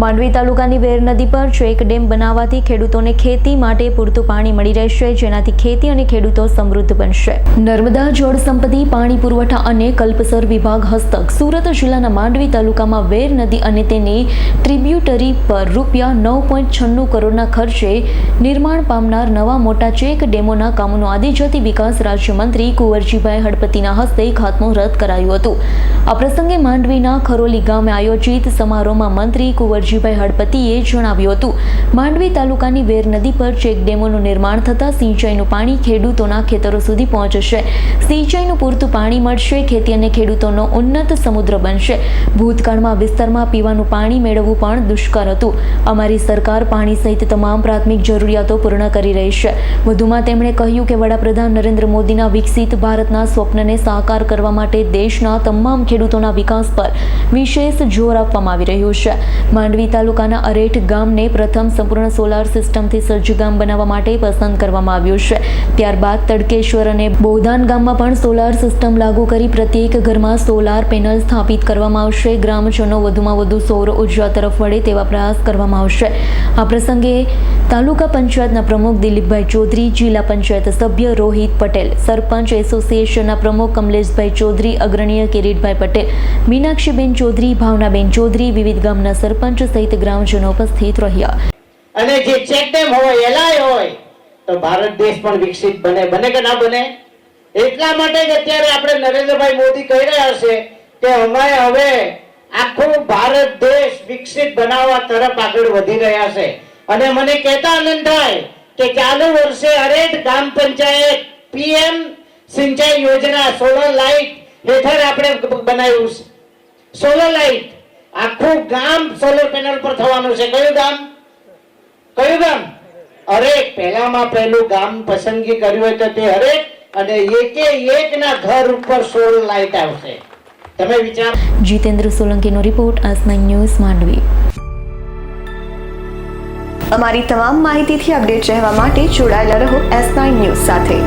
માંડવી તાલુકાની વેર નદી પર ચેક ડેમ બનાવવાથી ખેડૂતોને ખેતી માટે પૂરતું પાણી મળી રહેશે, જેનાથી ખેતી અને ખેડૂતો સમૃદ્ધ બનશે. નર્મદા જળ સંપત્તિ, પાણી પુરવઠા અને કલ્પસર વિભાગ હસ્તક સુરત જિલ્લાના માંડવી તાલુકામાં વેર નદી અને તેની ટ્રિબ્યુટરી પર રૂપિયા નવ પોઈન્ટ છન્નું કરોડના ખર્ચે નિર્માણ પામનાર નવા મોટા ચેક ડેમોના કામોનો આદિજાતિ વિકાસ રાજ્યમંત્રી કુંવરજીભાઈ હડપતિના હસ્તે ખાતમુહૂર્ત કરાયું હતું. આ પ્રસંગે માંડવીના ખરોલી ગામે આયોજિત સમારોહમાં મંત્રી કુંવરજીભાઈ હળપતિએ જણાવ્યું હતું. માંડવી તાલુકાની વેર નદી પર ચેક નિર્માણ થતાં સિંચાઈનું પાણી ખેડૂતોના ખેતરો સુધી પહોંચશે. સિંચાઈનું પૂરતું પાણી મળશે, ખેતી અને ખેડૂતોનો ઉન્નત સમુદ્ર બનશે. ભૂતકાળમાં વિસ્તારમાં પીવાનું પાણી મેળવવું પણ દુષ્કર હતું. અમારી સરકાર પાણી સહિત તમામ પ્રાથમિક જરૂરિયાતો પૂર્ણ કરી રહી છે. વધુમાં તેમણે કહ્યું કે વડાપ્રધાન નરેન્દ્ર મોદીના વિકસિત ભારતના સ્વપ્નને સાકાર કરવા માટે દેશના તમામ ખેડૂતોના વિકાસ પર વિશેષ જોર આપવામાં આવી રહ્યું છે. માંડવી તાલુકાના અરેઠ ગામને પ્રથમ સંપૂર્ણ સોલાર સિસ્ટમથી સજ્જ ગામ બનાવવા માટે પસંદ કરવામાં આવ્યું છે. ત્યારબાદ તડકેશ્વર અને બોધાન ગામમાં પણ સોલાર સિસ્ટમ લાગુ કરી પ્રત્યેક ઘરમાં સોલાર પેનલ સ્થાપિત કરવામાં આવશે. ગ્રામજનો વધુમાં વધુ સૌર ઊર્જા તરફ વળે તેવા પ્રયાસ કરવામાં આવશે. આ પ્રસંગે તાલુકા પંચાયતના પ્રમુખ દિલીપભાઈ ચૌધરી, જિલ્લા પંચાયત સભ્ય રોહિત પટેલ, સરપંચ એસોસિએશનના પ્રમુખ કમલેશભાઈ ચૌધરી, અગ્રણીય કિરીટભાઈ પટેલ, મીનાક્ષીબેન ચૌધરી, ભાવનાબેન ચૌધરી, વિવિધ ગામના સરપંચ સહિત ગ્રામજનો ઉપસ્થિત રહ્યા. અને જે ચેક ડેમ હોય એલાય હોય, તો ભારત દેશ પણ વિકસિત બને. બને કે ના બને? એટલા માટે જ અત્યારે આપણે નરેન્દ્રભાઈ મોદી કહી રહ્યા છે કે અમે હવે આખું ભારત દેશ વિકસિત બનાવવા તરફ આગળ વધી રહ્યા છે. અને મને કહેતા આનંદ થાય કે ચાલુ વર્ષે હરેક ગ્રામ પંચાયત પીએમ સિંચાઈ યોજના સોલર લાઇટ હેઠળ આપણે બનાવ્યું છે. સોલર લાઇટ આખું ગામ સોલર પેનલ પર થવાનું છે. કયું ગામ? કયું ગામ? અરે પહેલામાં પહેલું ગામ પસંદગી કર્યું હોય તો તે હરેક અને એકે એક ના ઘર ઉપર સોલ લાઇટ આવશે. તમે વિચાર જીતેન્દ્ર સોલંકીનો રિપોર્ટ નાઇન ન્યૂઝ માંડવી. અમારી તમામ માહિતીથી અપડેટ રહેવા માટે જોડાયેલા રહો એસ નાઇન ન્યૂઝ સાથે.